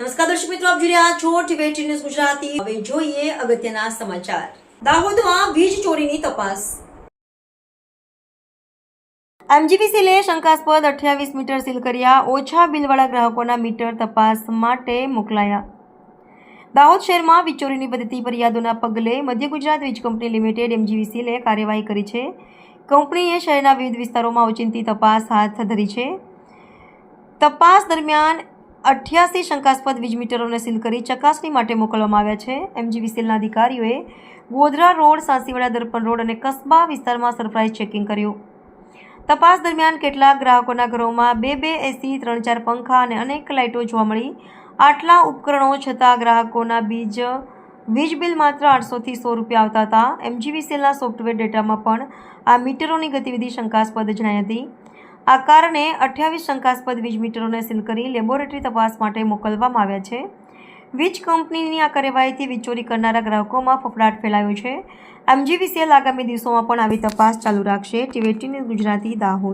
નમસ્કાર દર્શક મિત્રો, આપ જોઈ રહ્યા છો ટીવી ન્યૂઝ ગુજરાતી. હવે જોઈએ અગત્યના સમાચાર. દાહોદમાં વીજ ચોરીની તપાસ. એમજીવીસીલે શંકાસ્પદ અઠ્યાવીસ મીટર સીલ કર્યા, ઓછા બિલવાળા ગ્રાહકોના મીટર તપાસ માટે મોકલાયા. દાહોદ શહેરમાં વીજ ચોરીની વધતી ફરિયાદોના પગલે મધ્ય ગુજરાત વીજ કંપની લિમિટેડ એમજીવીસીલે કાર્યવાહી કરી છે. કંપનીએ શહેરના વિવિધ વિસ્તારોમાં ઓચિંતી તપાસ હાથ ધરી છે. તપાસ દરમિયાન અઠ્યાસી શંકાસ્પદ વીજ મીટરોને સીલ કરી ચકાસણી માટે મોકલવામાં આવ્યા છે. એમજીવીસીએલના અધિકારીઓએ ગોધરા રોડ, સાંસીવાડા, દર્પણ રોડ અને કસ્બા વિસ્તારમાં સરપ્રાઇઝ ચેકિંગ કર્યું. તપાસ દરમિયાન કેટલાક ગ્રાહકોના ઘરોમાં બે બે એસી, ત્રણ ચાર પંખા અને અનેક લાઇટો જોવા મળી. આટલા ઉપકરણો છતાં ગ્રાહકોના બીજ, વીજ બિલ માત્ર આઠસોથી સો રૂપિયા આવતા હતા. એમજીવીસીએલના સોફ્ટવેર ડેટામાં પણ આ મીટરોની ગતિવિધિ શંકાસ્પદ જણાઈ હતી. આ કારણે અઠ્યાવીસ શંકાસ્પદ વીજ મીટરોને સીલ કરી લેબોરેટરી તપાસ માટે મોકલવામાં આવ્યા છે. વીજ કંપનીની આ કાર્યવાહીથી વીજ કરનારા ગ્રાહકોમાં ફફડાટ ફેલાયો છે. એમજીવીસીએલ આગામી દિવસોમાં પણ આવી તપાસ ચાલુ રાખશે. TV news Gujarati Dahod.